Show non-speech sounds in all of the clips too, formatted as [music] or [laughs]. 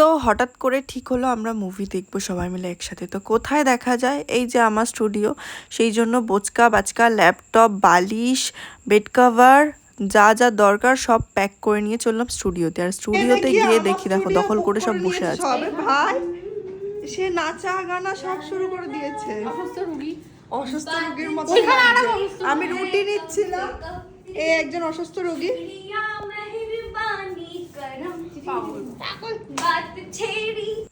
তো হঠাৎ করে ঠিক হলো আমরা মুভি দেখব সবাই মিলে একসাথে। তো কোথায় দেখা যায়? এই যে আমার স্টুডিও সেই জন্য বোচকা বাচকা ল্যাপটপ বালিশ বেড কভার যা যা দরকার সব প্যাক করে নিয়ে চললাম স্টুডিওতে আর স্টুডিওতে গিয়ে দেখি দেখো দখল করে সব বসে আছে। ভাই সে নাচা গানা সব শুরু করে দিয়েছে। অসুস্থ রুগী। অসুস্থ রোগীর মতো আমি রুটি নিচ্ছিলাম এই একজন অসুস্থ রোগী। But the cherry.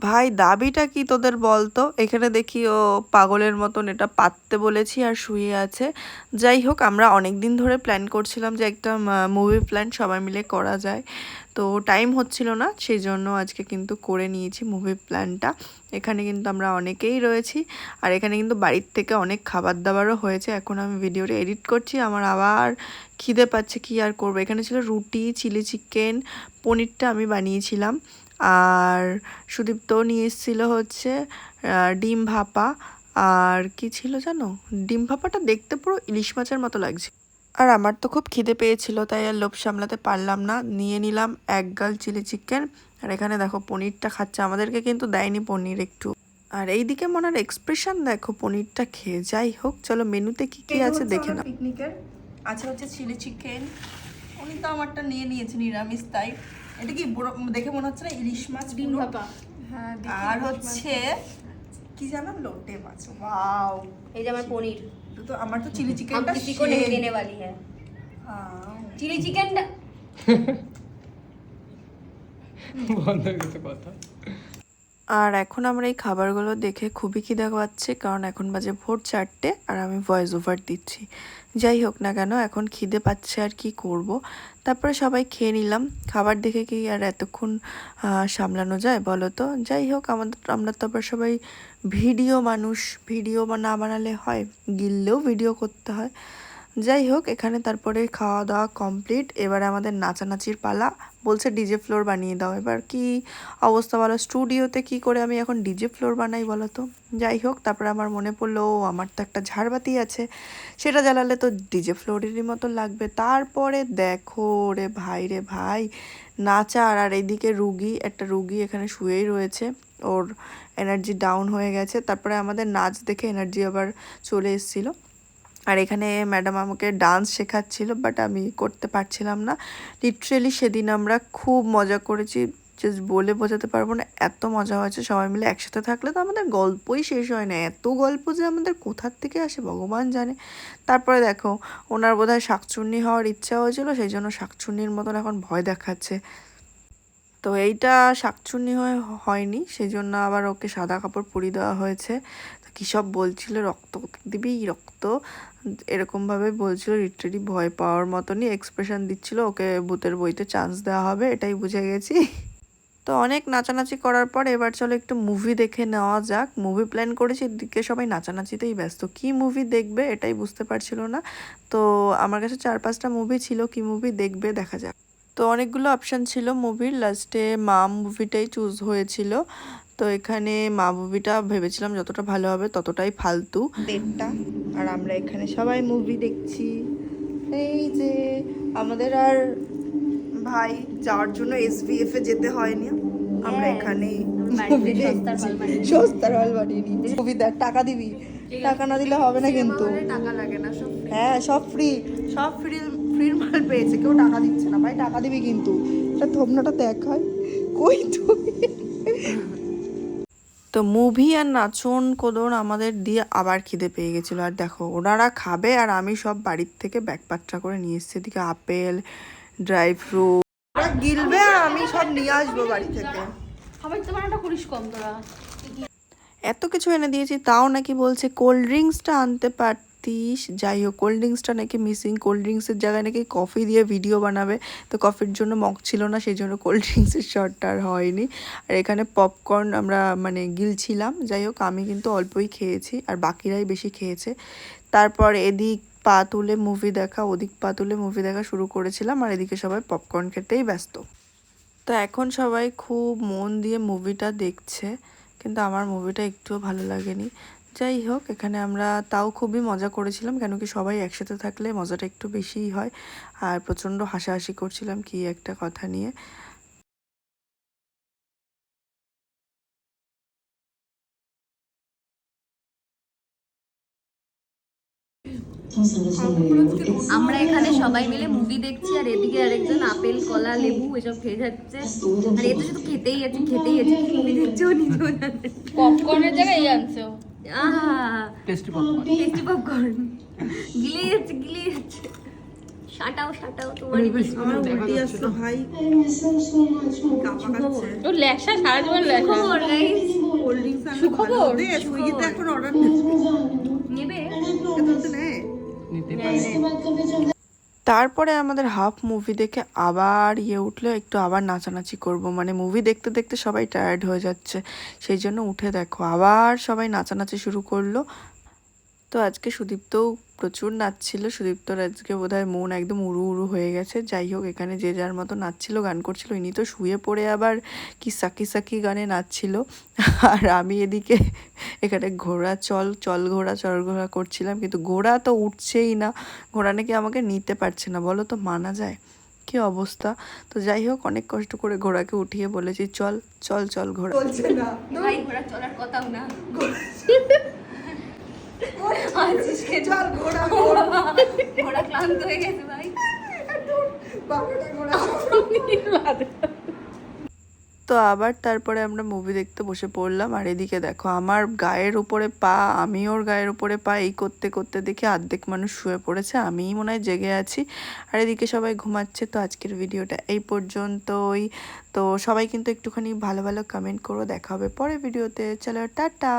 ভাই, দাবিটা কি তোদের বলতো? এখানে দেখি ও পাগলের মতন এটা পাততে বলেছি আর শুয়ে আছে। যাই হোক, আমরা অনেক দিন ধরে প্ল্যান করছিলাম যে একটা মুভি প্ল্যান সবাই মিলে করা যায়। তো টাইম হচ্ছিল না সেই জন্য আজকে কিন্তু করে নিয়েছি মুভি প্ল্যানটা এখানে কিন্তু আমরা অনেকেই রয়েছি আর এখানে কিন্তু বাড়ির থেকে অনেক খাবার দাবারও হয়েছে। এখন আমি ভিডিওটা এডিট করছি, আমার আবার খিদে পাচ্ছে কি আর করব। এখানে ছিল রুটি চিলি চিকেন পনিরটা আমি বানিয়েছিলাম। আর সুদীপ্ত নিয়ে এসেছিল হচ্ছে ডিম ভাপা। আর কি ছিল জানো? ডিম ভাপাটা দেখতে পুরো ইলিশ মাছের মতো লাগছে। আর আমার তো খুব খিদে পেয়েছিল তাই আর লোভ সামলাতে পারলাম না। নিয়ে নিলাম এক গাল চিলি চিকেন। আর এখানে দেখো পনিরটা খাচ্ছে। আমাদেরকে কিন্তু দেয়নি পনির একটু। আর এইদিকে মনের এক্সপ্রেশন দেখো পনিরটা খেয়ে। যাই হোক চলো মেনুতে কি কি আছে দেখে নাও। পিকনিকের আছে হচ্ছে চিলি চিকেন। উনি তো আমারটা নিয়ে নিয়েছে নিরামিষ তাই। এটা কি বড়- দেখে মনে হচ্ছে না ইলিশ মাছ ডিম পুরো। ভাপা হ্যাঁ আর হচ্ছে কি জানো লোটে মাছ ওয়াও এই যে আমার পনির তো আমার তো চিলি हम চিকেনটা किसी को नहीं देने वाली है চিলি চিকেন বন্ধ হয়ে গেছে কথা আর এখন আমরা এই খাবারগুলো দেখে খুবই খিদে পাচ্ছে, কারণ এখন বাজে ভোর চারটে আর আমি ভয়েস ওভার দিচ্ছি। যাই হোক না কেন, এখন খিদে পাচ্ছে আর কি করব। তারপরে সবাই খেয়ে নিলাম। খাবার দেখে কি আর এতক্ষণ সামলানো যায় বলো তো? যাই হোক, আমাদের, আমরা তো আবার সবাই ভিডিও মানুষ। ভিডিও না বানালে হয়, গিললেও ভিডিও করতে হয়। যাই হোক, এখানে তারপরে খাওয়া দাওয়া কমপ্লিট এবারে আমাদের নাচানাচির পালা। বলছে ডিজে ফ্লোর বানিয়ে দাও। এবার কি অবস্থা বলো? স্টুডিওতে কি করে আমি এখন ডিজে ফ্লোর বানাই বলো তো? যাই হোক, তারপরে আমার মনে পড়ল, ও, আমার তো একটা ঝাড়বাতি আছে। সেটা জ্বালালে তো ডিজে ফ্লোরেরই মতো লাগবে। তারপরে দেখো রে ভাই রে ভাই, নাচার আর এইদিকে রুগী, একটা রুগী এখানে শুয়েই রয়েছে। ওর এনার্জি ডাউন হয়ে গেছে। তারপরে আমাদের নাচ দেখে এনার্জি আবার চলে এসেছিল। আর এখানে ম্যাডাম আমাকে ডান্স শেখাচ্ছিল, বাট আমি করতে পারছিলাম না। লিটারেলি সেদিন আমরা খুব মজা করেছি জাস্ট বলে বোঝাতে পারব না, এত মজা হয়েছে, সবাই মিলে একসাথে থাকলে তো আমাদের গল্পই শেষ হয় না। এত গল্প যে আমাদের কোথার থেকে আসে, ভগবান জানে। তারপরে দেখো, ওনার বোধহয় শাকচুন্নি হওয়ার ইচ্ছা হয়েছিল, সেই জন্য শাকচুন্নির মতন এখন ভয় দেখাচ্ছে। তো এইটা শাকচুন্নি হয়ে হয়নি সেই জন্য আবার ওকে সাদা কাপড় পরিয়ে দেওয়া হয়েছে। তো কী সব বলছিল? রক্ত দিবি, রক্ত? এরকমভাবে বলছিল লিটারি ভয় পাওয়ার মতনই এক্সপ্রেশন দিচ্ছিল, ওকে ভূতের বইতে চান্স দেওয়া হবে, এটাই বুঝে গেছি। তো অনেক নাচানাচি করার পর এবার চলো একটু মুভি দেখে নেওয়া যাক। মুভি প্ল্যান করেছি, এদিকে সবাই নাচানাচিতেই ব্যস্ত। কি মুভি দেখবে? এটাই বুঝতে পারছিল না। তো আমার কাছে চার পাঁচটা মুভি ছিল, কি মুভি দেখবে? দেখা যাক। তো অনেকগুলো অপশান ছিল মুভির লাস্টে মা মুভিটাই চুজ হয়েছিল। তো এখানে মা মুভিটা ভেবেছিলাম যতটা ভালো হবে ততটাই ফালতু। দেড়টা। আর আমরা এখানে সবাই মুভি দেখছি। এই যে আমাদের আর ভাই যাওয়ার জন্য এসবিএফ এ যেতে হয়নি। আমরা এখানে এখানেই বাড়িতে সস্তার হল বানিয়ে মুভি দেখ টাকা দিবি। টাকা না দিলে হবে না কিন্তু। টাকা লাগে না সব হ্যাঁ সব ফ্রি সব ফ্রি ফ্রির মাল পেয়েছে কেউ টাকা দিচ্ছে না ভাই টাকা দিবি কিন্তু। এটা থমনাটা দেখায় কই তুই? তো মুভি আর নাচন কোদন আমাদের দিয়ে আবার খিদে পেয়ে গেছিল। আর দেখো ওনারা খাবে আর আমি সব বাড়ির থেকে ব্যাগপাত্রা করে নিয়ে এসেছি। এদিকে আপেল ড্রাই ফ্রুট। ওরা গিলবে আর আমি সব নিয়ে আসব বাড়ি থেকে। করিস কম তোরা এত কিছু এনে দিয়েছি তাও নাকি বলছে কোল্ড ড্রিঙ্কসটা আনতে পারতিস যাই হোক কোল্ড ড্রিঙ্কসটা নাকি মিসিং কোল্ড ড্রিঙ্কসের জায়গায় নাকি কফি দিয়ে ভিডিও বানাবে। তো কফির জন্য মগ ছিল না, সেই জন্য কোল্ড ড্রিঙ্কসের শটটা আর হয়নি। আর এখানে পপকর্ন আমরা মানে গিলছিলাম যাই হোক, আমি কিন্তু অল্পই খেয়েছি আর বাকিরাই বেশি খেয়েছে। তারপর এদিক পা তুলে মুভি দেখা, ওদিক পা তুলে মুভি দেখা শুরু করেছিলাম আর এদিকে সবাই পপকর্ন খেতেই ব্যস্ত। তো এখন সবাই খুব মন দিয়ে মুভিটা দেখছে, কিন্তু আমার মুভিটা একটুও ভালো লাগেনি। যাই হোক এখানে আমরা তাও খুবই মজা করেছিলাম কেন কি সবাই একসাথে থাকলে মজাটা একটু বেশিই হয়। আর প্রচণ্ড হাসাহাসি করছিলাম কি একটা কথা নিয়ে। আমরা এখানে সবাই মিলে মুভি দেখছি আর এদিকে আরেকজন আপেল কলা লেবু এসব খেয়ে যাচ্ছে। আর এ তো শুধু খেতেই আছে খেতেই আছে। মুভি দেখছে নিজেও পপকর্নের জায়গায় টেস্টি পপকর্ন টেস্টি পপকর্ন গিলে যাচ্ছে গিলে যাচ্ছে শাটাও শাটাও তোমার আমার উল্টি আসলো ভাই। ও লেখা সারা জীবন লেখা খবর গাইস কোল্ড ড্রিঙ্কস দে সুইগিতে এখন অর্ডার নেবে? নেবে নিতে নিতে তারপরে আমাদের হাফ মুভি দেখে আবার ইয়ে উঠল, একটু আবার নাচানাচি করব। মানে মুভি দেখতে দেখতে সবাই টায়ার্ড হয়ে যাচ্ছে। সেই জন্য উঠে দেখো, আবার সবাই নাচানাচি শুরু করল। তো আজকে সুদীপ্তও প্রচুর নাচছিল। সুদীপ্তর আজকে বোধহয় মন একদম উড়ু উড়ু হয়ে গেছে। যাই হোক এখানে যে যার মতো নাচছিল গান করছিল ইনি তো শুয়ে পড়ে আবার কি সাকি সাকি গানে নাচছিল। আর আমি এদিকে এখানে ঘোড়া চল চল ঘোড়া চল ঘোড়া করছিলাম কিন্তু ঘোড়া তো উঠছেই না। ঘোড়া নাকি আমাকে নিতে পারছে না বলো তো মানা যায়? কি অবস্থা? তো যাই হোক অনেক কষ্ট করে ঘোড়াকে উঠিয়ে বলেছি চল চল চল ঘোড়া। বলছে না। ভাই ঘোড়া চলার কথাও না। [laughs] আছিস কে চল ঘোড়া ঘোড়া ঘোড়া। ক্লান্ত হয়ে গেছে ভাই। তো আবার তারপরে আমরা মুভি দেখতে বসে পড়লাম আর এদিকে দেখো আমার গায়ের উপরে পা আমি ওর গায়ের উপরে পা এই করতে করতে দেখে অর্ধেক মানুষ শুয়ে পড়েছে আমিই মনে হয় জেগে আছি। আর এদিকে সবাই ঘুমাচ্ছে তো আজকের ভিডিওটা এই পর্যন্তই। তো সবাই কিন্তু একটুখানি ভালো ভালো কমেন্ট করো দেখা হবে পরে ভিডিওতে চলো টাটা!